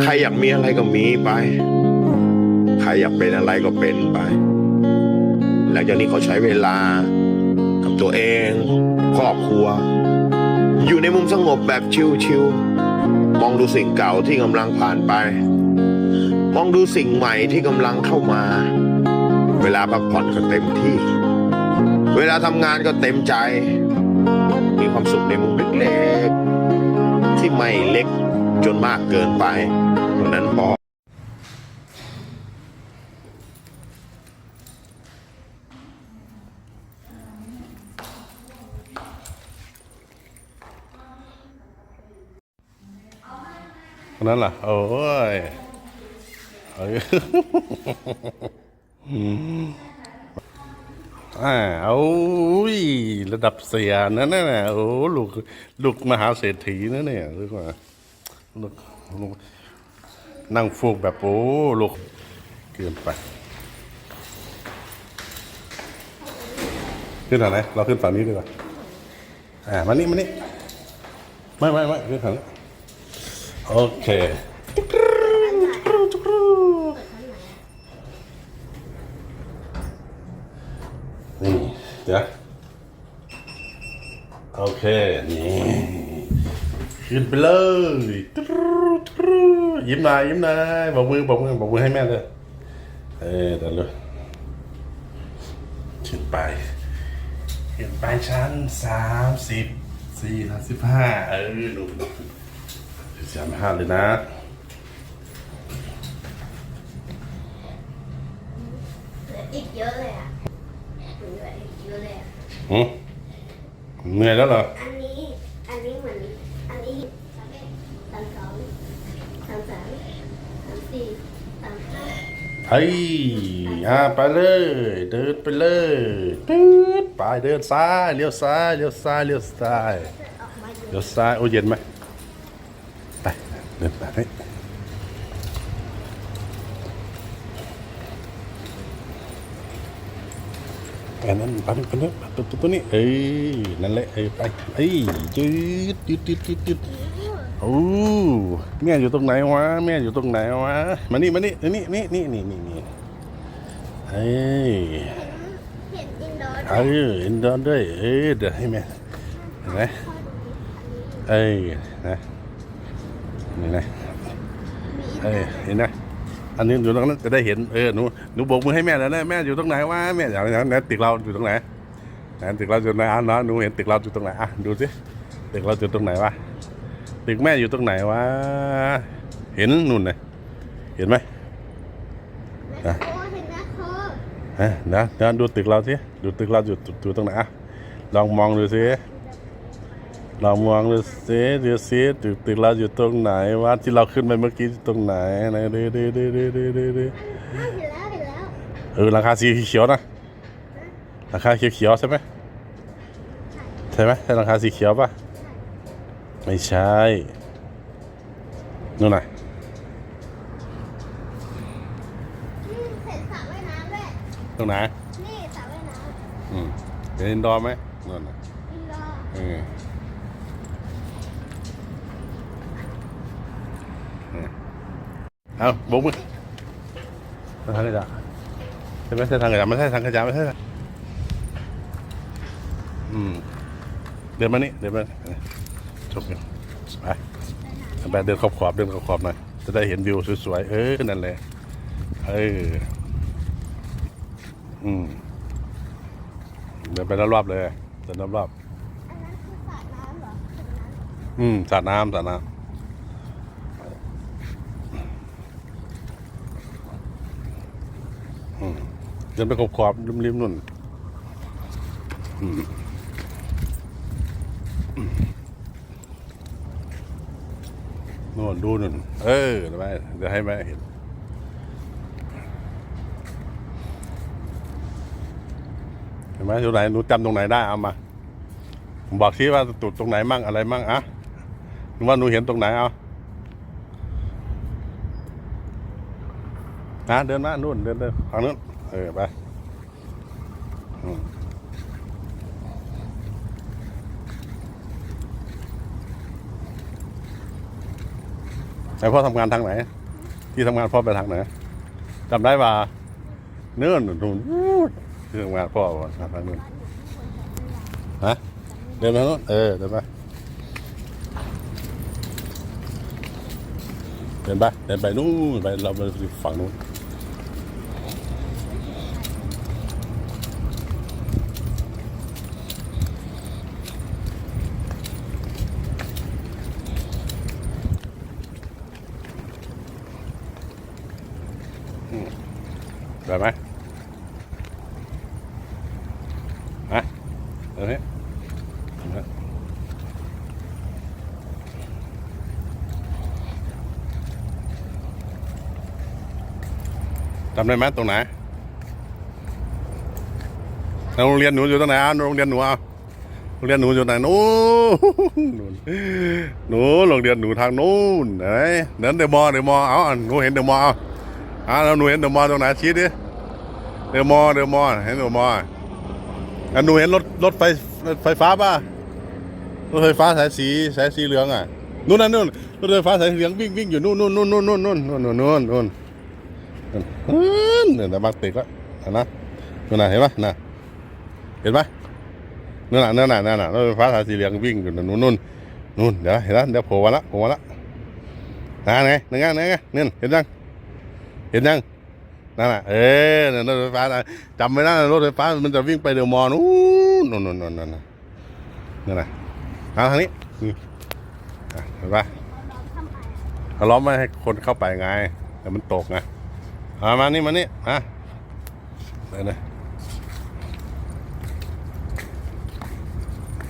ใครอยากมีอะไรก็มีไป ใครอยากเป็นอะไรก็เป็นไป หลังจากนี้เขาใช้เวลา กับตัวเอง ครอบครัว อยู่ในมุมสงบแบบชิวๆมองดูสิ่งเก่าที่กำลังผ่านไป มองดูสิ่งใหม่ที่กำลังเข้ามา เวลาพักผ่อนก็เต็มที่ เวลาทำงานก็เต็มใจ มีความสุขในมุมเล็กๆ ที่ไม่เล็กจนมากเกินไป เท่นั้นพอคนนั้นล่ะ โอ้ยเอ้ยอ่าเอาอุ้ยระดับเสียนั่นน่ะโอ้ลูก ลูกมหาเศรษฐีนั่นเนี่ยเรียกว่าลูกลูก นั่งฟูกแบบโอ้ลูกเกินไป ขึ้นทางไหนเราขึ้นฝั่งนี้ดีกว่าอ่ามานี่มานี่ไม่ไม่ไม่ขึ้นทางนี้โอเคนี่เดี๋ยวโอเค นี่ ขึ้นไปเลย ยิ้มหน่อยยิ้มหน่อยบอกมือบอกมือบอกมือให้แม่เลยเออเดี๋ยวเลยขึ้นไปขึ้นไปชั้นสามสิบสี่สามสิบห้าเออหนูสามห้าเลยนะเหลืออีกเยอะเลยอะเหลืออีกเยอะเลยอะหืมเหนื่อยแล้วเหรอ อันนี้ อันนี้เหมือน อันนี้สามเอ็ดสามสองสามสาม สี่สามห้าเฮ้ยอ่าไปเลย เดินไปเลยตืดไปเดินซ้ายเลี้ยวซ้ายเลี้ยวซ้ายเลี้ยวซ้ายออกมาเยเลี้ยวซ้ายโอ้เย็นไหมไปเดินไปนี่อันนั้นไปนี่ไปนี่ตัวตัวตัวนี้เอ้ยนั่นแหละเอ้ยไปเอ้ยยืดยืดยืดยืดยืด โอ้แม่อยู่ตรงไหนวะแม่อยู่ตรงไหนวะมานี่มานี่นี่นี่นี่นี่นี่นี่เอ้ยเห็นอินโดเออเห็นเดินด้วยเอ้ยเดี๋ยวให้แม่เห็นไหมเอ้ยนะนี่นะเอ้ยเห็นนะอันนี้อยู่ตรงนั้นจะได้เห็นเออหนูหนูโบกมือให้แม่แล้วนะแม่อยู่ตรงไหนวะแม่อย่างนั้นนะตึกเราอยู่ตรงไหนนะตึกเราอยู่ตรงไหนอะเนาะหนูเห็นตึกเราอยู่ตรงไหนอะดูสิตึกเราอยู่ตรงไหนวะ ตึกแม่อยู่ตรงไหนวะ เห็นนู่นนะเห็นไหมแม่โคเห็นแม่โคเอ้ยเดี๋ยวเดี๋ยวดูตึกเราสิ ดูตึกเราอยู่อยู่ตรงไหนอะลองมองดูสิลองมองดูสิดูสิตึกตึกเราอยู่ตรงไหนวะที่เราขึ้นไปเมื่อกี้ตรงไหนไหนดูดูดูดูดูดูดูอ้าวเห็นแล้วเห็นแล้วเออราคาสีเขียวนะราคาเขียวเขียวๆใช่ไหมใช่ไหมใช่ราคาสีเขียวป่ะ ไม่ใช่นู่นน่ะนี่เห็นสระว่ายน้ำด้วย ตรงไหนนี่สระว่ายน้อืมเห็นอินดอร์ไหมนู่นน่ะำอินโดเออเอาบุกมือทางขยะใช่ไหมใช่ทางขยะไม่ใช่ทางขยะไม่ใช่ทางอืมเดินมานี่เดินมา จบกันไปไปเดินขอบขอบเดินขอบขอบหน่อย จะได้เห็นวิวสวยๆ เออ นั่นแหละ เออ อืมเดินไปรอบๆเลยเดินรอบๆอันนั้นคือสระน้ำเหรอสระน้ำอืมสระน้ำสระน้ำเดินไปขอบขอบริมริมๆนู่น อืม นู่นดูนู่นเออไปเดี๋ยวให้แม่เห็นเห็นไหมตรงไหนหนูจำตรงไหนได้เอามาผมบอกชี้ว่าตุดตรงไหนมั่งอะไรมั่งอะหรือว่าหนูเห็นตรงไหนเอานะเดินมานู่นเดินเดินทางนู้นเออไปอืม แต่พ่อทำงานทางไหน ที่ทำงานพ่อไปทางไหนจำได้ป่ะเนื่อนนู่นที่ทำงานพ่อทางนู้นฮะเดินไปทางนู้นเออเดินไปเดินไปเดินไปนู่นไปเราไปฝั่งนู้น ได้ไหมฮะเดินนี้จำได้ไหมตรงไหนโรงเรียนหนูอยู่ตรงไหนโรงเรียนหนูอะโรงเรียนหนูอยู่ไหนนู้นหนูโรงเรียนหนูทางนู้นไหนเดินเดมอเดมอเอาอะหนูเห็นเดมอเอา อะแล้วหนูเห็นเดอะมอลตรงไหนชี้ดิเดอะมอลเดอะมอลเห็นเดอะมอลล์อะหนูเห็นรถรถไฟรถไฟฟ้าป่ะรถไฟฟ้าสายสีสายสีเหลืองอะนู่นน่ะนู่นรถไฟฟ้าสายเหลืองวิ่งวิ่งอยู่นู่นนู่นนู่นนู่นนู่นนู่นนู่นนู่นนู่นนู่นเนี่ยแต่บางตึกแล้วเห็นะนู่นน่ะเห็นปะน่ะเห็นปะนั่นน่ะนั่นน่ะนั่นน่ะรถไฟฟ้าสายสีเหลืองวิ่งอยู่นู่นนู่นนู่นเดี๋ยวเห็นแล้วเดี๋ยวโผล่มาละโผล่มาละนั่นไงนั่นไงนั่นไงนี่เห็นยัง เห็นยังนั่นน่ะเออนั่นรถไฟฟ้านะจำไม่ได้นะรถไฟฟ้ามันจะวิ่งไปเดอมอนู่นนนนนนนนั่นน่ะนั่นน่ะเอาทางนี้เห็นปะเขาล้อมไม่ให้คนเข้าไปไง แต่มันตกไงเอามานี่มานี่มาเดินเลย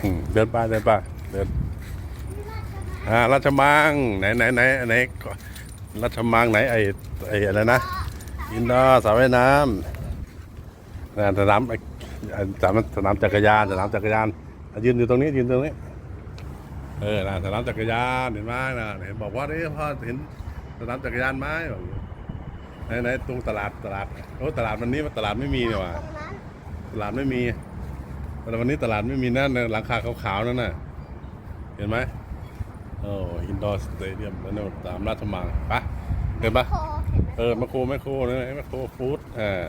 อืมเดินไปเดินไปเดินอ่าราชมังไหนไหนไหนไหน ราชมังไหนไอไออะไรนะอินดอร์สระว่ายน้ำนะสนามไอสนามสนามจักรยานสนามจักรยานยืนอยู่ตรงนี้ยืนตรงนี้เออนะสนามจักรยานเห็นไหมนะเห็นบอกว่าเอ้พ่อเห็นสนามจักรยานไหมบอกไหนไหนตรงตลาดตลาดโอ้ตลาดวันนี้ตลาดไม่มีเนี่ยว่ะตลาดไม่มีแต่วันนี้ตลาดไม่มีนั่นนหลังคาขาวๆนั่นน่ะเห็นไหม โอ้อินดอร์สเตเดียมแล้วเนี่ยตามราชมังไปะเห็นปะโคเออแมคโครแมคโครนะแมคโครฟู้ดเออ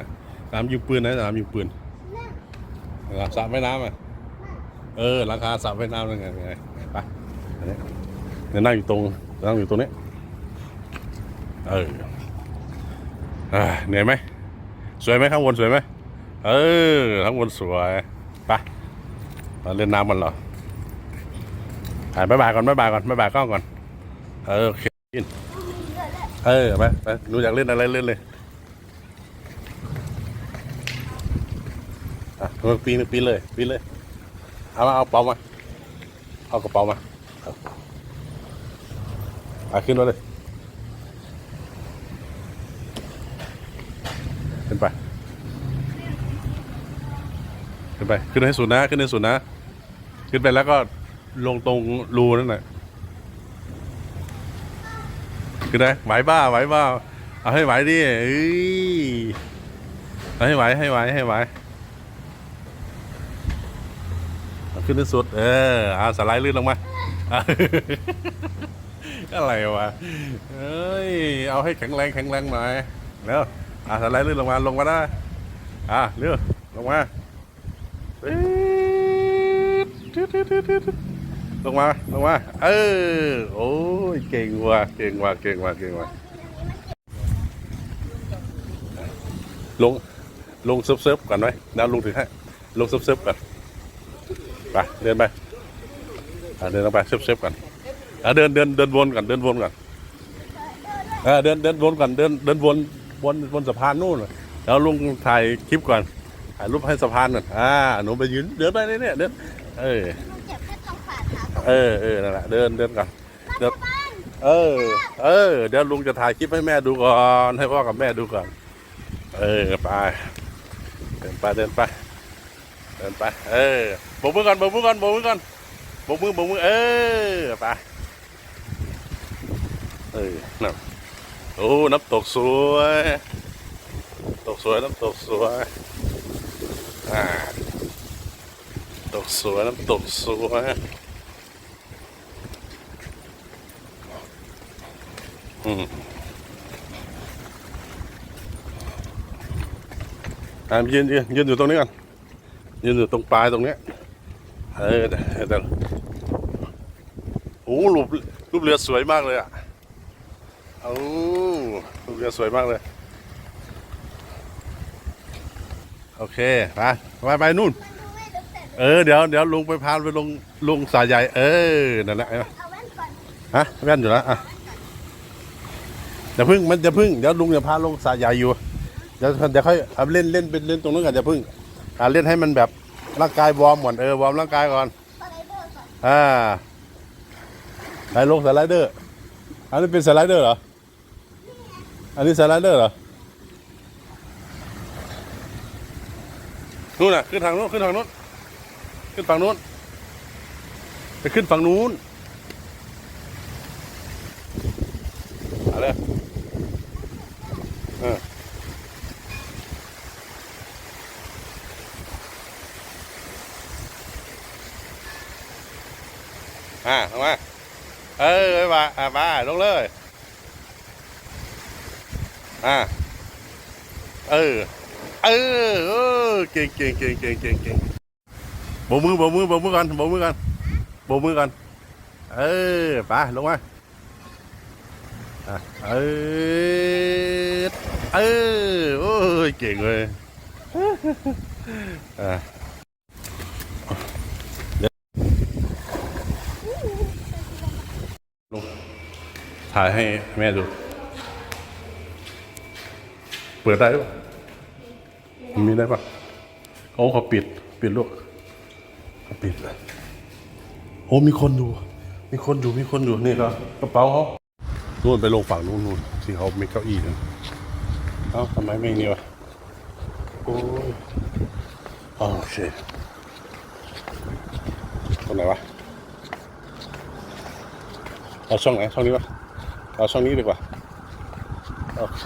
สนามยิงปืนนะสนามยิงปืนนั่นสระว่ายน้ำอะเออหลังคาสระว่ายน้ำนั่นไงไงไปอันนี้เนี่ยนั่งอยู่ตรงนั่งอยู่ตรงนี้เอออ่าเหนื่อยไหมสวยไหมข้างบนสวยไหมเออข้างบนสวยไปมาเล่นน้ำมันเหรอ ถ่ายบ๊ายบายก่อนบ๊ายบายก่อนบ๊ายบายกล้องก่อน เออโอเคกินเออไปไปหนูอยากเล่นอะไรเล่นเลยอะมันปีนปีนเลยปีนเลย เอามาเอากระเป๋ามา เอากระเป๋ามาเอาขึ้นมาเลยขึ้นไป ขึ้นไป ขึ้นให้สุดนะ ขึ้นให้สุดนะ ขึ้นไปแล้วก็ ลงตรงรูนั่นแหละขึ้นได้ไหวบ้าไหวบ้าเอาให้ไหวดิเอ้ยเอาให้ไหวให้ไหวให้ไหวขึ้นที่สุด เออเอาสไลด์ลื่นลงมาอะไรวะเอ้ย เอาให้แข็งแรงแข็งแรงหน่อยเร็วอะสไลด์ลื่นลงมาลงมาได้ อะเร็วลงมา ลงมาลงมา เออ โอ้ยเก่งว่ะเก่งว่ะเก่งว่ะเก่งว่ะลงลงเซิร์ฟเซิฟก่อนไหมดาวลงถึงให้ลงเซิร์ฟเซิฟก่อนไปเดินไปเดินลงไปเซิร์ฟเซิฟก่อนเดินเดินเดินวนก่อนเดินวนก่อนเดินเดินวนก่อนเดินเดินวนวนบนสะพานนู่นแล้วลุงถ่ายคลิปก่อนถ่ายรูปให้สะพานก่อนอ่าหนูไปยืนเดินไปเนี่ยเนี่ยเดินเออ เออเออนั่นแหละเดินเดินก่อนเดินเออ เออ เดี๋ยวลุงจะถ่ายคลิปให้แม่ดูก่อนให้พ่อกับแม่ดูก่อน เออไปเดินไปเดินไปเดินไปเออโบกมือก่อนโบกมือก่อนโบกมือก่อนโบกมือโบกมือเออไปเออนั่นโอ้น้ำตกสวยตกสวยน้ำตกสวยอ่าตกสวยน้ำตกสวย อืมอ่ายืนยืนยืนอยู่ตรงนี้ก่อนยืนอยู่ตรงปลายตรงนี้เออแต่โอ้รูปรูปเรือสวยมากเลยอะโอ้รูปเรือสวยมากเลย โอเคไปไปไปนู่น เออเดี๋ยวเดี๋ยวลุงไปพาไปลงลงสายใหญ่ เออนั่นแหละฮะแว่นอยู่แล้วอะ เดี๋ยวพึ่งมันจะพึ่งเดี๋ยวลุงจะพาลงสายใหญ่อยู่เดี๋ยวเดี๋ยวค่อยเอาเล่นเล่นเป็นเล่นตรงนู้นกันจะพึ่งอ่าเล่นให้มันแบบร่างกายวอร์มก่อนเออวอร์มร่างกายก่อนสไลเดอร์ก่อนอ่าไปลงสไลเดอร์ อันนี้เป็นสไลเดอร์เหรอ อันนี้สไลเดอร์เหรอนู่นน่ะขึ้นทางนู้นขึ้นทางนู้นขึ้นฝั่งนู้นไปขึ้นฝั่งนู้นเอาเลยเอออ่าลงมาเออไปมาอ่ามาลงเลย อ่า เออ เออเออเก่งเก่งเก่งเก่งเก่งเก่งโบมือโบมือโบมือกันโบมือกันโบมือกัน เออไปลงมาเออเออโอ้ยเก่งเลยอะเดี๋ยวลงถ่ายให้แม่ดู เปิดได้หรือเปล่า มีได้ปะโอ้เขาปิด ปิดลูกเขาปิดเลยโอ้มีคนอยู่ มีคนอยู่ มีคนอยู่ นี่ก็กระเป๋าเขานู่นไปลงฝั่งนู้นนู่นที่เขามีเก้าอี้นั่นเอ้าทำไมไม่นี่วะโอ้ยอ๋อโอเคตรงไหนวะเอาช่องไหนช่องนี้ปะเอาช่องนี้ดีกว่าโอเค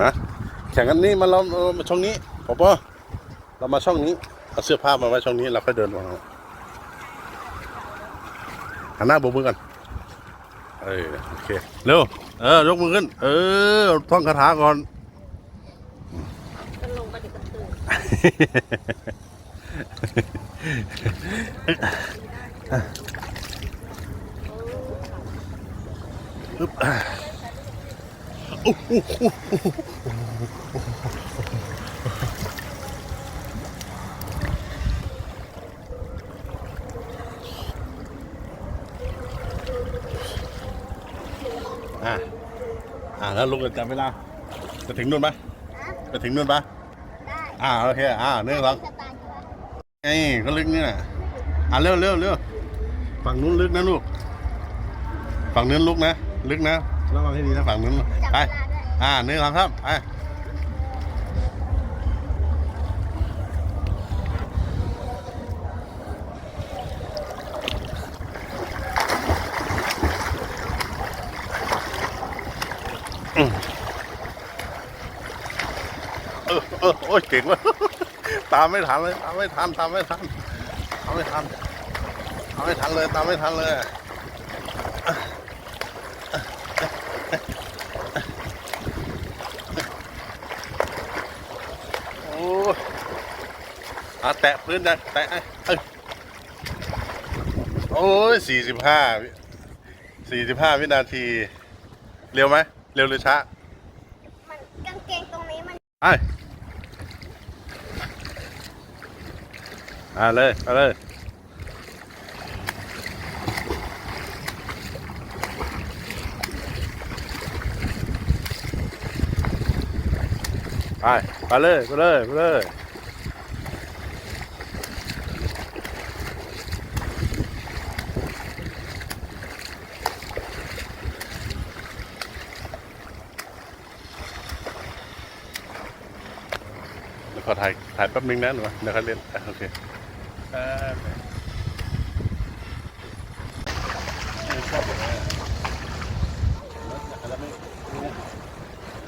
ฮะแข่งกันนี่มาเรามาช่องนี้ปอปอเรามาช่องนี้เอาเสื้อผ้ามาไว้ช่องนี้เราค่อยเดินมาหันหน้าโบกมือกันเออโอเคเร็วเออยกมือขึ้น เออท่องคาถาก่อนลงไปถึงตือปึ๊บอะโอ้โห อะอะแล้วลุงจะจำเวลาจะถึงนู่นปะนะจะถึงนู่นปะได้อ่าโอเคอ่าเนื่องสองสตาร์ทใช่ไหมไอ้ก็ลึกนี่แหละอะเร็วเร็วเร็วฝั่งนู้นลึกนะลูกฝั่งนู้นลึกนะ ลึกนะระวังให้ดีนะฝั่งนู้นจับไปเวลาด้วยอ่าหนึ่งสองครับไปอืมเออเออ โอ้ยเก่งเว่ะตามไม่ทันเลยตามไม่ทันตามไม่ทันตามไม่ทันตามไม่ทันเลยตามไม่ทันเลยโอ้อาแตะพื้นนะแตะไอ้เอ้ยโอ้ยสี่สิบห้าสี่สิบห้าวินาที เร็วไหม เร็วหรือช้า มันกางเกงตรงนี้มันไอ้ อาเลยเอาเลยไปไปเลยไปเลยไปเลยเดี๋ยวขอถ่ายถ่ายแป๊บนึงนะหนูเดี๋ยวเขาเล่นโอเค แป๊บนึงไม่ชอบแบบนี้แล้วไม่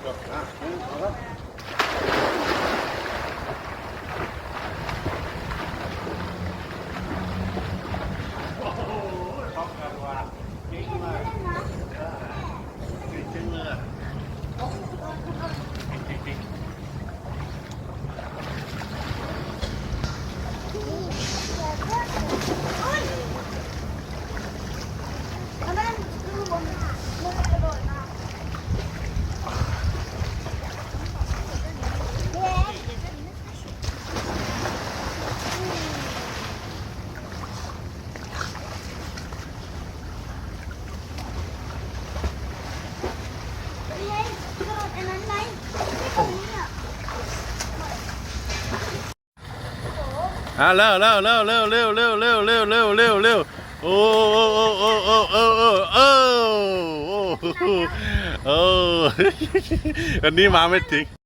จบอะหนึ่งสองสามโอ้โหพร้อมกันว่ะ อะเร็วเร็วเร็วเร็วเร็วเร็วเร็วเร็วเร็วเร็วเร็วโอ้โอ้โอ้โอ้โอ้โอ้โอ้โอ้โอ้อันนี้มาไม่ถึง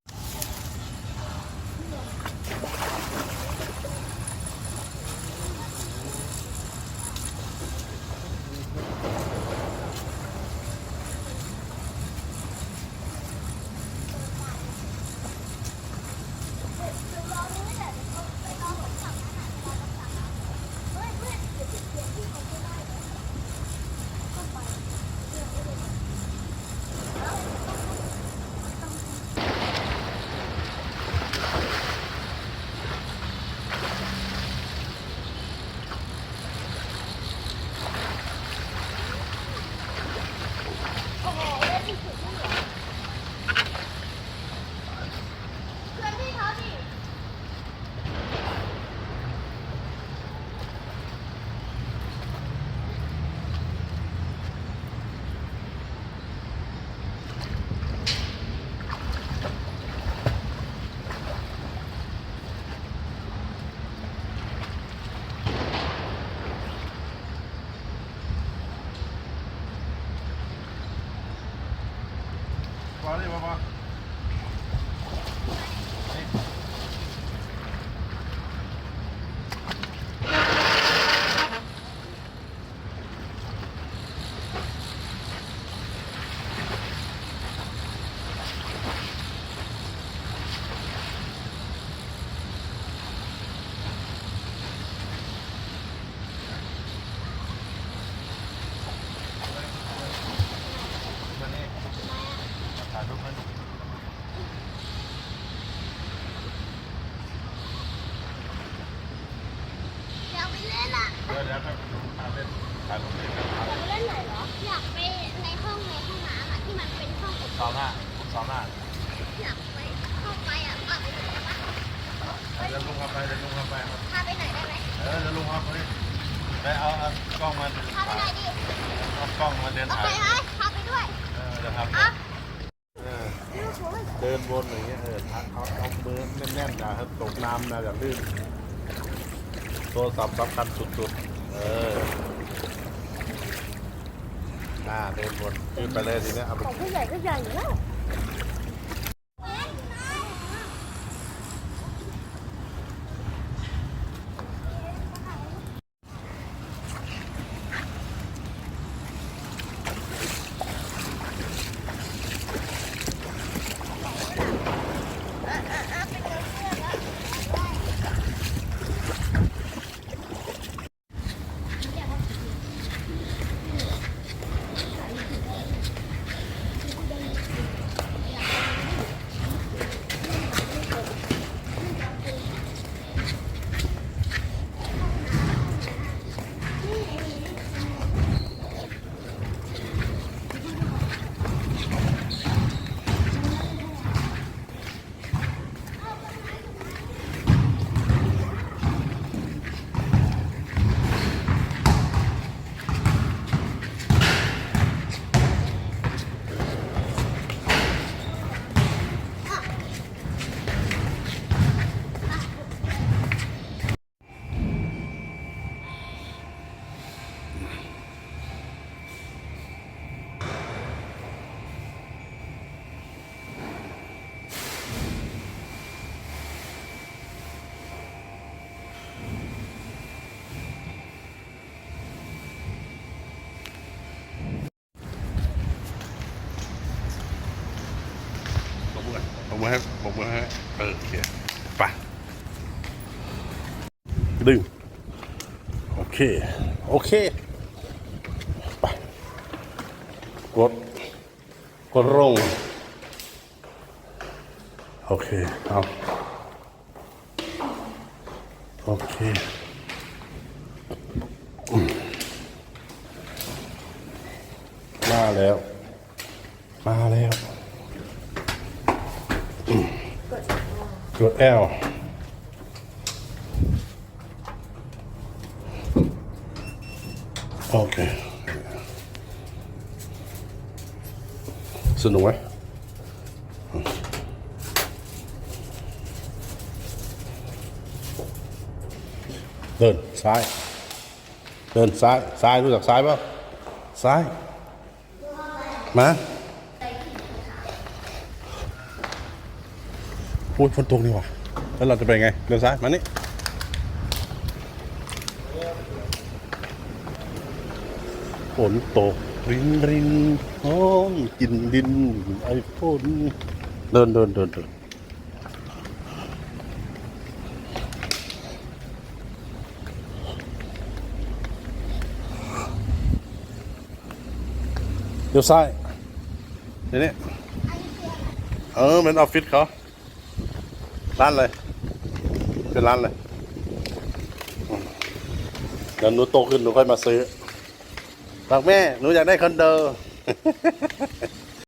โทรศัพท์สำคัญสุดๆ เออหน้าเดินวนขึ้นไปเลยทีเนี้ยเอาไป ของผู้ใหญ่ก็ใหญ่แล้ว บอก มือให้บอกมือให้เออโอเคไปดึง โอเค โอเค ไป กด กดลงโอเคเอาโอเคมาแล้ว มาแล้ว cửa L. Ok. Xin đúng ấy Đơn, sai. Đơn, sai, sai, tôi giặc sai không? Sai. Má. ยเดินซ้ยซ้ายรู้จักซ้ายเปล่าซ้ายมาพูดฝนตกนี่หว่าแล้วเราจะไปไงเดินซ้ายมานี่ฝนตกรินรินหอมกลินดินไอ้ฝนเดินเดินเดินเดินเดี๋ยวซ้ายเดี๋ยวนี้เออเป็นออฟฟิศเขา ร้านเลยเป็นร้านเลยเดี๋ยวหนูโตขึ้นหนูค่อยมาซื้อบอกแม่หนูอยากได้คอนโด